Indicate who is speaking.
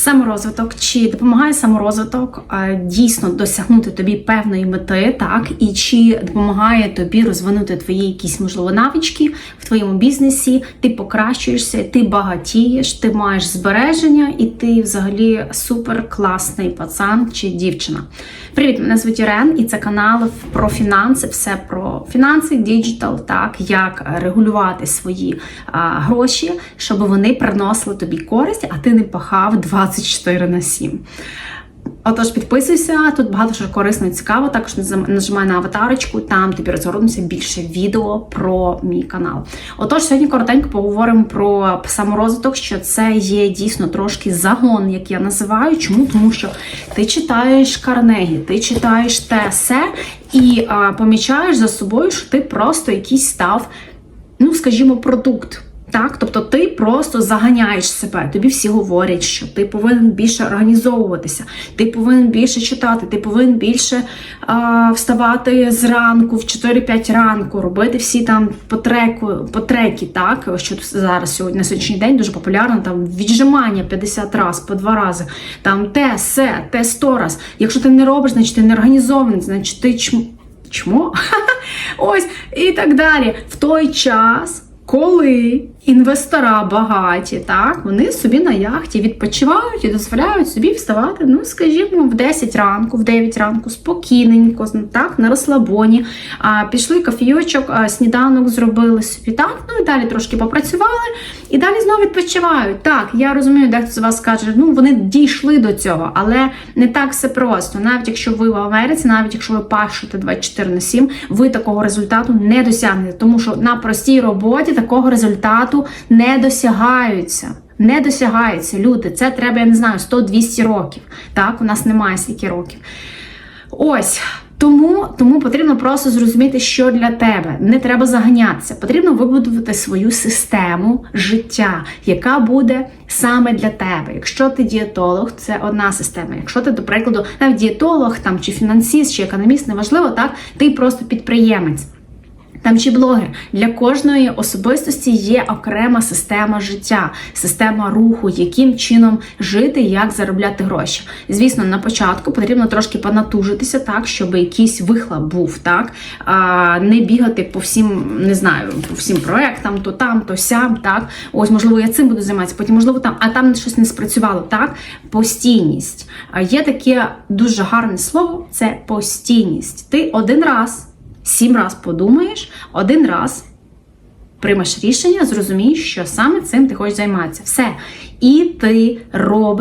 Speaker 1: Саморозвиток чи допомагає саморозвиток дійсно досягнути тобі певної мети, так? І чи допомагає тобі розвинути твої якісь можливо навички в твоєму бізнесі, ти покращуєшся, ти багатієш, ти маєш збереження, і ти взагалі супер класний пацан чи дівчина. Привіт, мене звуть Ірен, і це канал про фінанси, все про фінанси, діджитал, так? Як регулювати свої а, гроші, щоб вони приносили тобі користь, а ти не пахав 24 на 7. Отож, підписуйся, тут багато що корисно і цікаво. Також нажимай на аватарочку, там тобі розгорнуться більше відео про мій канал. Отож, сьогодні коротенько поговоримо про саморозвиток, що це є дійсно трошки загон, як я називаю. Чому? Тому що ти читаєш Карнегі, ти читаєш те все і а, помічаєш за собою, що ти просто якийсь став, ну скажімо, продукт. Так, тобто ти просто заганяєш себе. Тобі всі говорять, що ти повинен більше організовуватися, ти повинен більше читати, ти повинен більше а, вставати зранку, в 4-5 ранку, робити всі там потреку, потреки, так, що зараз сьогодні на сьогоднішній день дуже популярно, там віджимання 50 разів, по два рази, там те, се, те 100 раз. Якщо ти не робиш, значить ти не організований, значить ти чм... чмо. Ось і так далі. В той час. Коли інвестора багаті, так, вони собі на яхті відпочивають і дозволяють собі вставати, ну, скажімо, в 10 ранку, в 9 ранку, спокійненько, так, на розслабоні. А, пішли кофійочок, а, сніданок зробили собі, так, ну і далі трошки попрацювали, і далі знову відпочивають. Так, я розумію, дехто з вас скаже, ну вони дійшли до цього, але не так все просто. Навіть якщо ви в Америці, навіть якщо ви пашете 24 на 7, ви такого результату не досягнете, тому що на простій роботі такого результату не досягаються. Не досягаються люди. Це треба, я не знаю, 100-200 років. Так, у нас немає стільки років. Ось. Тому, тому потрібно просто зрозуміти, що для тебе. Не треба заганятися. Потрібно вибудувати свою систему життя, яка буде саме для тебе. Якщо ти дієтолог, це одна система. Якщо ти, до прикладу, навіть дієтолог там, чи фінансист, чи економіст, неважливо, так, ти просто підприємець. Там чи блогер для кожної особистості є окрема система життя, система руху, яким чином жити, як заробляти гроші. Звісно, на початку потрібно трошки понатужитися, так щоб якийсь вихлоп був, так а, не бігати по всім, не знаю, по всім проектам, то там, то сям, так. Ось, можливо, я цим буду займатися, потім, можливо, там, а там щось не спрацювало. Так, постійність. Є таке дуже гарне слово це постійність. Ти один раз. Сім раз подумаєш, один раз приймеш рішення, зрозумієш, що саме цим ти хочеш займатися. Все. І ти робиш